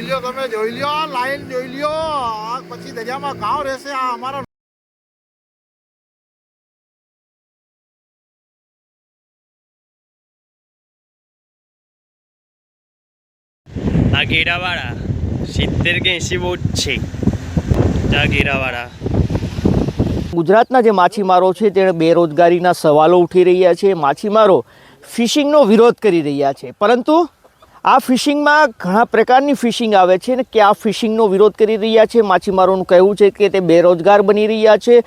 જોઈ લ્યો તમે જોઈ લ્યો લાઈન જોઈ લ્યો. પછી દરિયામાં ગાંવ રહેશે આ અમારા આ ઘેરાવાળા સિત્તેર કે એંસી બોટ છે. આ ઘેરાવાળા ગુજરાતના જે માછીમારો છે તેણે બેરોજગારીના સવાલો ઉઠી રહ્યા છે. માછીમારો ફિશિંગનો વિરોધ કરી રહ્યા છે. પરંતુ આ ફિશિંગમાં ઘણા પ્રકારની ફિશિંગ આવે છે ને કે આ ફિશિંગનો વિરોધ કરી રહ્યા છે? માછીમારોનું કહેવું છે કે તે બેરોજગાર બની રહ્યા છે.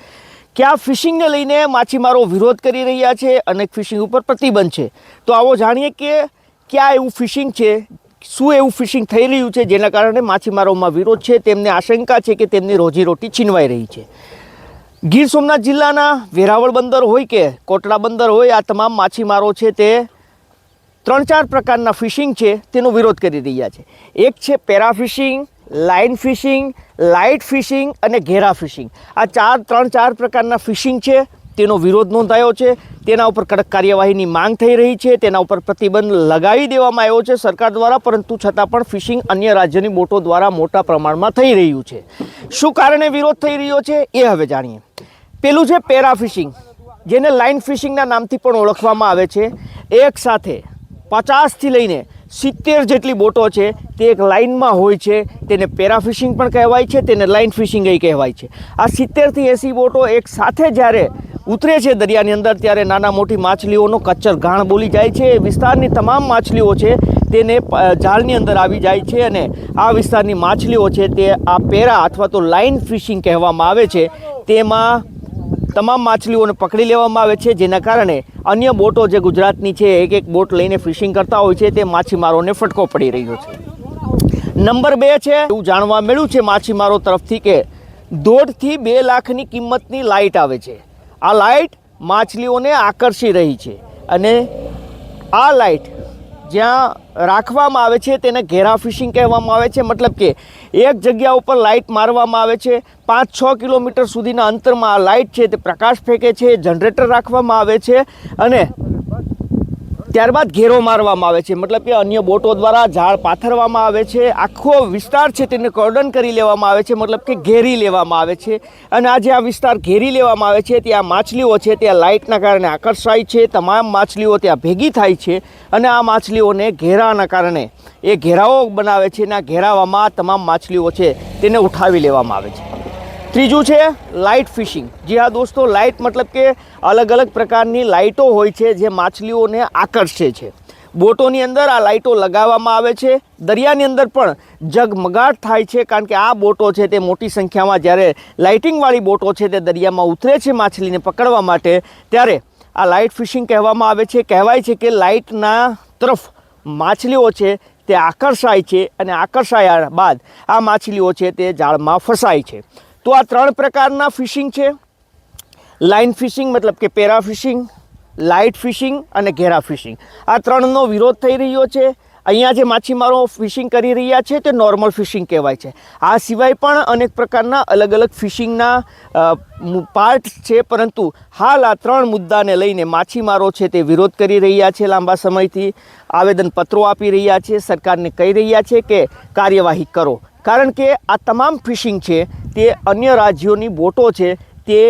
કે આ ફિશિંગને લઈને માછીમારો વિરોધ કરી રહ્યા છે અને ફિશિંગ ઉપર પ્રતિબંધ છે? તો આવો જાણીએ કે ક્યાં એવું ફિશિંગ છે, શું એવું ફિશિંગ થઈ રહ્યું છે, જેના કારણે માછીમારોમાં વિરોધ છે, તેમને આશંકા છે કે તેમની રોજીરોટી છીનવાઈ રહી છે. ગીર સોમનાથ જિલ્લાના વેરાવળ બંદર હોય કે કોટડા બંદર હોય, આ તમામ માછીમારો છે તે ત્રણ ચાર પ્રકારના ફિશિંગ છે, તેનો વિરોધ કરી રહ્યા છે. એક છે para fishing line fishing, light fishing અને ઘેરા ફિશિંગ. આ ચાર, ત્રણ ચાર પ્રકારના ફિશિંગ છે, તેનો વિરોધ નોંધાયો છે. તેના ઉપર કડક કાર્યવાહીની માંગ થઈ રહી છે. તેના ઉપર પ્રતિબંધ લગાવી દેવામાં આવ્યો છે સરકાર દ્વારા, પરંતુ છતાં પણ ફિશિંગ અન્ય રાજ્યની બોટો દ્વારા મોટા પ્રમાણમાં થઈ રહ્યું છે. શું કારણે વિરોધ થઈ રહ્યો છે, એ હવે જાણીએ. પેલું છે પેરા ફિશિંગ જેને લાઇન ફિશિંગના નામથી પણ ઓળખવામાં આવે છે. એક સાથે પચાસથી લઈને સિત્તેર જેટલી બોટો છે, તે એક લાઇનમાં હોય છે, તેને પેરા ફિશિંગ પણ કહેવાય છે, તેને લાઇન ફિશિંગ એ કહેવાય છે. આ સિત્તેરથી એંસી બોટો એક સાથે જ્યારે ઉતરે છે દરિયાની અંદર, ત્યારે નાના મોટી માછલીઓનો કચ્ચર ઘાણ બોલી જાય છે. વિસ્તારની તમામ માછલીઓ છે, તેને જાળની અંદર આવી જાય છે અને આ વિસ્તારની માછલીઓ છે, તે આ પેરા અથવા તો લાઇન ફિશિંગ કહેવામાં આવે છે. તેમાં તમામ માછલીઓને પકડી લેવામાં આવે છે, જેના કારણે અન્ય બોટો જે ગુજરાતની છે, એક એક બોટ લઈને ફિશિંગ કરતા હોય છે, તે માછીમારોને ફટકો પડી રહ્યો છે. નંબર બે છે, એવું જાણવા મળ્યું છે માછીમારો તરફથી કે દોઢથી બે લાખની કિંમતની લાઇટ આવે છે. આ લાઇટ માછલીઓને આકર્ષી રહી છે અને આ લાઇટ જ્યાં રાખવામાં આવે છે તેને ઘેરા ફિશિંગ કહેવામાં આવે છે. મતલબ કે એક જગ્યા ઉપર લાઇટ મારવામાં આવે છે. પાંચ છ કિલોમીટર સુધીના અંતરમાં આ લાઇટ છે તે પ્રકાશ ફેંકે છે. જનરેટર રાખવામાં આવે છે. અને ત્યારબાદ ઘેરો મારવામાં આવે છે. મતલબ કે અન્ય બોટો દ્વારા ઝાડ પાથરવામાં આવે છે. આખો વિસ્તાર છે તેને કોર્ડન કરી લેવામાં આવે છે. મતલબ કે ઘેરી લેવામાં આવે છે. અને આ જે આ વિસ્તાર ઘેરી લેવામાં આવે છે, ત્યાં માછલીઓ છે, ત્યાં લાઇટના કારણે આકર્ષાય છે, તમામ માછલીઓ ત્યાં ભેગી થાય છે અને આ માછલીઓને ઘેરાના કારણે એ ઘેરાઓ બનાવે છે અને આ ઘેરાવામાં તમામ માછલીઓ છે તેને ઉઠાવી લેવામાં આવે છે. ત્રીજું છે લાઇટ ફિશિંગ. જી હા દોસ્તો, લાઇટ મતલબ કે અલગ અલગ પ્રકારની લાઇટો હોય છે જે માછલીઓને આકર્ષે છે. બોટોની અંદર આ લાઇટો લગાવવામાં આવે છે. દરિયાની અંદર પણ જગમગાટ થાય છે કારણ કે આ બોટો છે તે મોટી સંખ્યામાં જ્યારે લાઇટિંગવાળી બોટો છે તે દરિયામાં ઉતરે છે માછલીને પકડવા માટે, ત્યારે આ લાઇટ ફિશિંગ કહેવામાં આવે છે. કહેવાય છે કે લાઇટના તરફ માછલીઓ છે તે આકર્ષાય છે અને આકર્ષાયા બાદ આ માછલીઓ છે તે જાળમાં ફસાય છે. તો આ ત્રણ પ્રકારના ફિશિંગ છે. લાઇન ફિશિંગ મતલબ કે પેરા ફિશિંગ, લાઇટ ફિશિંગ અને ઘેરા ફિશિંગ. આ ત્રણનો વિરોધ થઈ રહ્યો છે. અહીંયા જે માછીમારો ફિશિંગ કરી રહ્યા છે તે નોર્મલ ફિશિંગ કહેવાય છે. આ સિવાય પણ અનેક પ્રકારના અલગ અલગ ફિશિંગના પાર્ટ છે, પરંતુ હાલ આ ત્રણ મુદ્દાને લઈને માછીમારો છે તે વિરોધ કરી રહ્યા છે લાંબા સમયથી. આવેદનપત્રો આપી રહ્યા છે. સરકારને કહી રહ્યા છે કે કાર્યવાહી કરો. કારણ કે આ તમામ ફિશિંગ છે, તે અન્ય રાજ્યોની બોટો છે, તે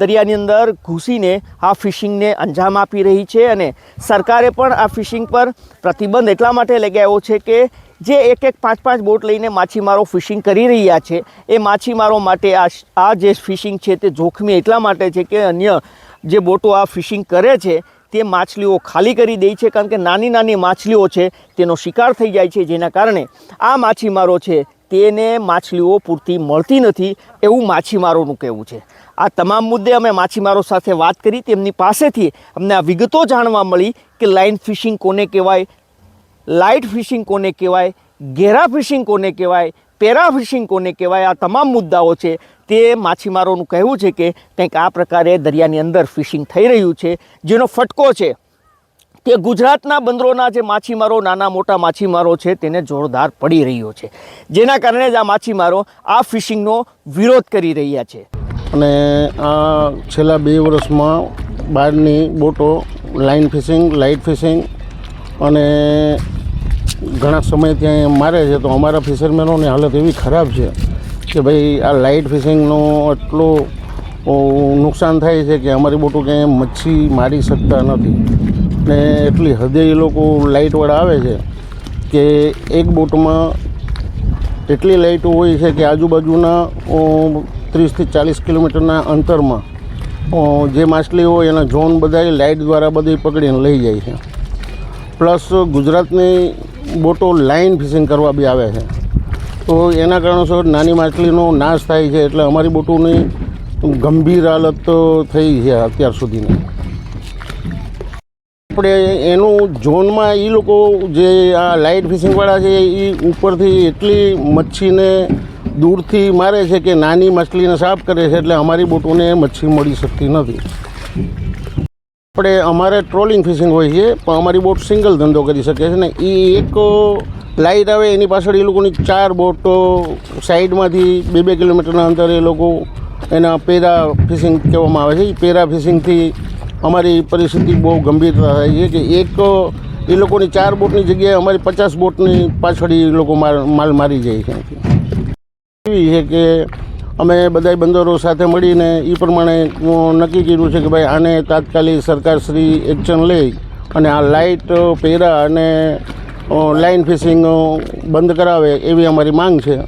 દરિયાની અંદર ઘૂસીને આ ફિશિંગને અંજામ આપી રહી છે અને સરકારે પણ આ ફિશિંગ પર પ્રતિબંધ એટલા માટે લગાવ્યો છે કે જે એક એક પાંચ પાંચ બોટ લઈને માછીમારો ફિશિંગ કરી રહ્યા છે, એ માછીમારો માટે આ આ જે ફિશિંગ છે તે જોખમી એટલા માટે છે કે અન્ય જે બોટો આ ફિશિંગ કરે છે, તે માછલીઓ ખાલી કરી દે છે કારણ કે નાની નાની માછલીઓ છે, તેનો શિકાર થઈ જાય છે, જેના કારણે આ માછીમારો છે તેને માછલીઓ પૂરતી મળતી નથી એવું માછીમારોનું કહેવું છે. આ તમામ મુદ્દે અમે માછીમારો સાથે વાત કરી, તેમની પાસેથી અમને આ વિગતો જાણવા મળી કે લાઇન ફિશિંગ કોને કહેવાય, લાઇટ ફિશિંગ કોને કહેવાય, ઘેરા ફિશિંગ કોને કહેવાય, પેરા ફિશિંગ કોને કહેવાય, આ તમામ મુદ્દાઓ છે તે માછીમારોનું કહેવું છે કે કંઈક આ પ્રકારે દરિયાની અંદર ફિશિંગ થઈ રહ્યું છે, જેનો ફટકો છે તે ગુજરાતના બંદરોના જે માછીમારો, નાના મોટા માછીમારો છે, તેને જોરદાર પડી રહ્યો છે. જેના કારણે જ આ માછીમારો આ ફિશિંગનો વિરોધ કરી રહ્યા છે. અને આ છેલ્લા બે વર્ષમાં બહારની બોટો લાઇન ફિશિંગ લાઇટ ફિશિંગ અને ઘણા સમય ત્યાં મારે છે, તો અમારા ફિશરમેનોની હાલત એવી ખરાબ છે કે ભાઈ આ લાઇટ ફિશિંગનો એટલો નુકસાન થાય છે કે અમારી બોટો ક્યાંય મચ્છી મારી શકતા નથી. ને એટલી હદે એ લોકો લાઇટવાળા આવે છે કે એક બોટમાં એટલી લાઇટો હોય છે કે આજુબાજુના ત્રીસથી ચાલીસ કિલોમીટરના અંતરમાં જે માછલી હોય એના ઝોન બધા લાઇટ દ્વારા બધી પકડીને લઈ જાય છે. પ્લસ ગુજરાતની બોટો લાઇન ફિશિંગ કરવા બી આવે છે. તો એના કારણોસર નાની માછલીનો નાશ થાય છે એટલે અમારી બોટોની ગંભીર હાલત થઈ છે અત્યાર સુધીની. આપણે એનું ઝોનમાં એ લોકો જે આ લાઇટ ફિશિંગવાળા છે એ ઉપરથી એટલી મચ્છીને દૂરથી મારે છે કે નાની માછલીને સાફ કરે છે, એટલે અમારી બોટોને મચ્છી મળી શકતી નથી. આપણે અમારે ટ્રોલિંગ ફિશિંગ હોય છે, પણ અમારી બોટ સિંગલ ધંધો કરી શકે છે ને એ એક લાઇટ આવે એની પાછળ એ લોકોની ચાર બોટો, સાઈડમાંથી બે બે કિલોમીટરના અંતરે એ લોકો એના પેરા ફિશિંગ કહેવામાં આવે છે એ પેરા ફિશિંગથી અમારી પરિસ્થિતિ બહુ ગંભીરતા થાય છે કે એક, એ લોકોની ચાર બોટની જગ્યાએ અમારી પચાસ બોટની પાછળ એ લોકો માલ મારી જાય છે. એવી છે કે અમે બધાય બંદરો સાથે મળીને એ પ્રમાણે નક્કી કર્યું છે કે ભાઈ આને તાત્કાલિક સરકારશ્રી એક્શન લઈ અને આ લાઇટ પહેરા અને લાઇન ફિશિંગ બંધ કરાવે એવી અમારી માંગ છે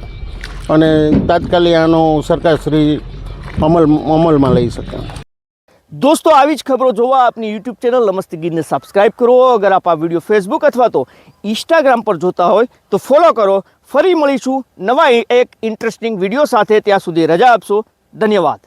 અને તાત્કાલિક આનો સરકારશ્રી અમલ, અમલમાં લઈ શકે. દોસ્તો, આવી જ ખબરો જોવા આપની યુટ્યુબ ચેનલ નમસ્તે ગીરને સબસ્ક્રાઇબ કરો. અગર આપ આ વીડિયો ફેસબુક અથવા તો ઇન્સ્ટાગ્રામ પર જોતા હોય, તો ફોલો કરો. ફરી મળીશું નવા એક ઇન્ટરેસ્ટિંગ વીડિયો સાથે. ત્યાં સુધી રજા આપશો. ધન્યવાદ.